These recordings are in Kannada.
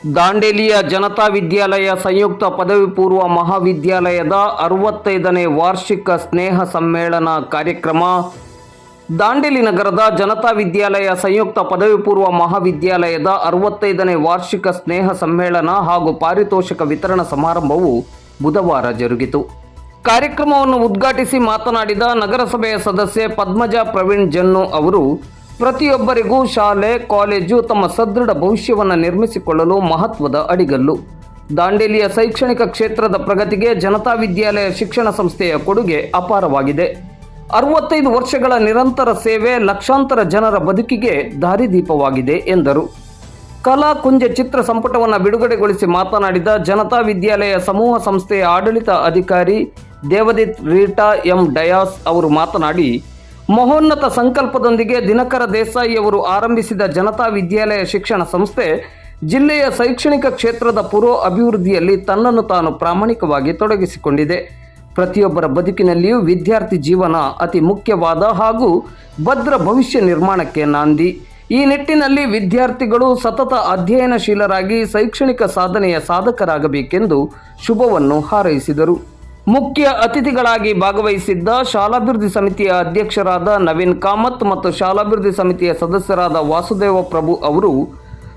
ದಾಂಡೇಲಿಯ ಜನತಾ ವಿದ್ಯಾಲಯ ಸಂಯುಕ್ತ ಪದವಿ ಪೂರ್ವ ಮಹಾವಿದ್ಯಾಲಯದ ಅರವತ್ತೈದನೇ ವಾರ್ಷಿಕ ಸ್ನೇಹ ಸಮ್ಮೇಳನ ಕಾರ್ಯಕ್ರಮ. ದಾಂಡೇಲಿ ನಗರದ ಜನತಾ ವಿದ್ಯಾಲಯ ಸಂಯುಕ್ತ ಪದವಿ ಪೂರ್ವ ಮಹಾವಿದ್ಯಾಲಯದ ಅರವತ್ತೈದನೇ ವಾರ್ಷಿಕ ಸ್ನೇಹ ಸಮ್ಮೇಳನ ಹಾಗೂ ಪಾರಿತೋಷಕ ವಿತರಣಾ ಸಮಾರಂಭವು ಬುಧವಾರ ಜರುಗಿತು. ಕಾರ್ಯಕ್ರಮವನ್ನು ಉದ್ಘಾಟಿಸಿ ಮಾತನಾಡಿದ ನಗರಸಭೆಯ ಸದಸ್ಯೆ ಪದ್ಮಜಾ ಪ್ರವೀಣ್ ಜನ್ನು ಅವರು ಪ್ರತಿಯೊಬ್ಬರಿಗೂ ಶಾಲೆ, ಕಾಲೇಜು ತಮ್ಮ ಸದೃಢ ಭವಿಷ್ಯವನ್ನು ನಿರ್ಮಿಸಿಕೊಳ್ಳಲು ಮಹತ್ವದ ಅಡಿಗಲ್ಲು. ದಾಂಡೇಲಿಯ ಶೈಕ್ಷಣಿಕ ಕ್ಷೇತ್ರದ ಪ್ರಗತಿಗೆ ಜನತಾ ವಿದ್ಯಾಲಯ ಶಿಕ್ಷಣ ಸಂಸ್ಥೆಯ ಕೊಡುಗೆ ಅಪಾರವಾಗಿದೆ. ಅರವತ್ತೈದು ವರ್ಷಗಳ ನಿರಂತರ ಸೇವೆ ಲಕ್ಷಾಂತರ ಜನರ ಬದುಕಿಗೆ ದಾರಿದೀಪವಾಗಿದೆ ಎಂದರು. ಕಲಾ ಕುಂಜ ಚಿತ್ರ ಸಂಪುಟವನ್ನು ಬಿಡುಗಡೆಗೊಳಿಸಿ ಮಾತನಾಡಿದ ಜನತಾ ವಿದ್ಯಾಲಯ ಸಮೂಹ ಸಂಸ್ಥೆಯ ಆಡಳಿತ ಅಧಿಕಾರಿ ದೇವದಿತ್ ರೀಟಾ ಎಂ ಡಯಾಸ್ ಅವರು ಮಾತನಾಡಿ ಮಹೋನ್ನತ ಸಂಕಲ್ಪದೊಂದಿಗೆ ದಿನಕರ ದೇಸಾಯಿ ಅವರು ಆರಂಭಿಸಿದ ಜನತಾ ವಿದ್ಯಾಲಯ ಶಿಕ್ಷಣ ಸಂಸ್ಥೆ ಜಿಲ್ಲೆಯ ಶೈಕ್ಷಣಿಕ ಕ್ಷೇತ್ರದ ಪೂರ್ವ ಅಭಿವೃದ್ಧಿಯಲ್ಲಿ ತನ್ನನ್ನು ತಾನು ಪ್ರಾಮಾಣಿಕವಾಗಿ ತೊಡಗಿಸಿಕೊಂಡಿದೆ. ಪ್ರತಿಯೊಬ್ಬರ ಬದುಕಿನಲ್ಲಿಯೂ ವಿದ್ಯಾರ್ಥಿ ಜೀವನ ಅತಿ ಮುಖ್ಯವಾದ ಹಾಗೂ ಭದ್ರ ಭವಿಷ್ಯ ನಿರ್ಮಾಣಕ್ಕೆ ನಾಂದಿ. ಈ ನಿಟ್ಟಿನಲ್ಲಿ ವಿದ್ಯಾರ್ಥಿಗಳು ಸತತ ಅಧ್ಯಯನಶೀಲರಾಗಿ ಶೈಕ್ಷಣಿಕ ಸಾಧನೆಯ ಸಾಧಕರಾಗಬೇಕೆಂದು ಶುಭವನ್ನು ಹಾರೈಸಿದರು. ಮುಖ್ಯ ಅತಿಥಿಗಳಾಗಿ ಭಾಗವಹಿಸಿದ್ದ ಶಾಲಾಭಿವೃದ್ಧಿ ಸಮಿತಿಯ ಅಧ್ಯಕ್ಷರಾದ ನವೀನ್ ಕಾಮತ್ ಮತ್ತು ಶಾಲಾಭಿವೃದ್ಧಿ ಸಮಿತಿಯ ಸದಸ್ಯರಾದ ವಾಸುದೇವ ಪ್ರಭು ಅವರು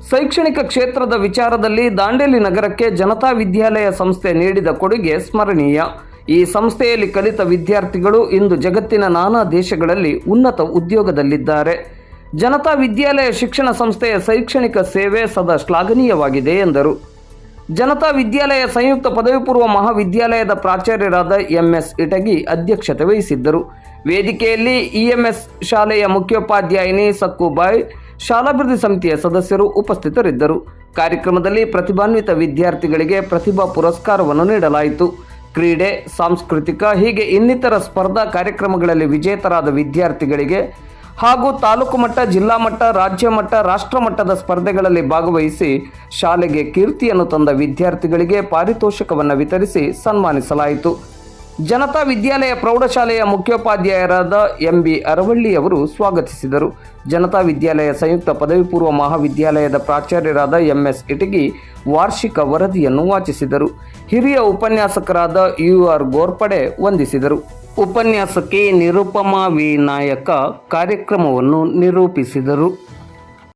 ಶೈಕ್ಷಣಿಕ ಕ್ಷೇತ್ರದ ವಿಚಾರದಲ್ಲಿ ದಾಂಡೇಲಿ ನಗರಕ್ಕೆ ಜನತಾ ವಿದ್ಯಾಲಯ ಸಂಸ್ಥೆ ನೀಡಿದ ಕೊಡುಗೆ ಸ್ಮರಣೀಯ. ಈ ಸಂಸ್ಥೆಯಲ್ಲಿ ಕಲಿತ ವಿದ್ಯಾರ್ಥಿಗಳು ಇಂದು ಜಗತ್ತಿನ ನಾನಾ ದೇಶಗಳಲ್ಲಿ ಉನ್ನತ ಉದ್ಯೋಗದಲ್ಲಿದ್ದಾರೆ. ಜನತಾ ವಿದ್ಯಾಲಯ ಶಿಕ್ಷಣ ಸಂಸ್ಥೆಯ ಶೈಕ್ಷಣಿಕ ಸೇವೆ ಸದಾ ಶ್ಲಾಘನೀಯವಾಗಿದೆ ಎಂದರು. ಜನತಾ ವಿದ್ಯಾಲಯ ಸಂಯುಕ್ತ ಪದವಿ ಪೂರ್ವ ಮಹಾವಿದ್ಯಾಲಯದ ಪ್ರಾಚಾರ್ಯರಾದ ಎಂಎಸ್ ಇಟಗಿ ಅಧ್ಯಕ್ಷತೆ ವಹಿಸಿದ್ದರು. ವೇದಿಕೆಯಲ್ಲಿ ಇಎಂಎಸ್ ಶಾಲೆಯ ಮುಖ್ಯೋಪಾಧ್ಯಾಯಿನಿ ಸಕ್ಕುಬಾಯ್, ಶಾಲಾಭಿವೃದ್ಧಿ ಸಮಿತಿಯ ಸದಸ್ಯರು ಉಪಸ್ಥಿತರಿದ್ದರು. ಕಾರ್ಯಕ್ರಮದಲ್ಲಿ ಪ್ರತಿಭಾನ್ವಿತ ವಿದ್ಯಾರ್ಥಿಗಳಿಗೆ ಪ್ರತಿಭಾ ಪುರಸ್ಕಾರವನ್ನು ನೀಡಲಾಯಿತು. ಕ್ರೀಡೆ, ಸಾಂಸ್ಕೃತಿಕ, ಹೀಗೆ ಇನ್ನಿತರ ಸ್ಪರ್ಧಾ ಕಾರ್ಯಕ್ರಮಗಳಲ್ಲಿ ವಿಜೇತರಾದ ವಿದ್ಯಾರ್ಥಿಗಳಿಗೆ ಹಾಗೂ ತಾಲೂಕು ಮಟ್ಟ, ಜಿಲ್ಲಾ ಮಟ್ಟ, ರಾಜ್ಯ ಮಟ್ಟ, ರಾಷ್ಟ್ರ ಮಟ್ಟದ ಸ್ಪರ್ಧೆಗಳಲ್ಲಿ ಭಾಗವಹಿಸಿ ಶಾಲೆಗೆ ಕೀರ್ತಿಯನ್ನು ತಂದ ವಿದ್ಯಾರ್ಥಿಗಳಿಗೆ ಪಾರಿತೋಷಕವನ್ನು ವಿತರಿಸಿ ಸನ್ಮಾನಿಸಲಾಯಿತು. ಜನತಾ ವಿದ್ಯಾಲಯ ಪ್ರೌಢಶಾಲೆಯ ಮುಖ್ಯೋಪಾಧ್ಯಾಯರಾದ ಎಂ ಬಿ ಅರವಳ್ಳಿ ಅವರು ಸ್ವಾಗತಿಸಿದರು. ಜನತಾ ವಿದ್ಯಾಲಯ ಸಂಯುಕ್ತ ಪದವಿ ಪೂರ್ವ ಮಹಾವಿದ್ಯಾಲಯದ ಪ್ರಾಚಾರ್ಯರಾದ ಎಂ ಎಸ್ ಇಟಗಿ ವಾರ್ಷಿಕ ವರದಿಯನ್ನು ವಾಚಿಸಿದರು. ಹಿರಿಯ ಉಪನ್ಯಾಸಕರಾದ ಯು ಆರ್ ಗೋರ್ಪಡೆ ವಂದಿಸಿದರು. ಉಪನ್ಯಾಸಕಿ ನಿರುಪಮಾ ವಿ. ನಾಯಕ ಕಾರ್ಯಕ್ರಮವನ್ನು ನಿರೂಪಿಸಿದರು.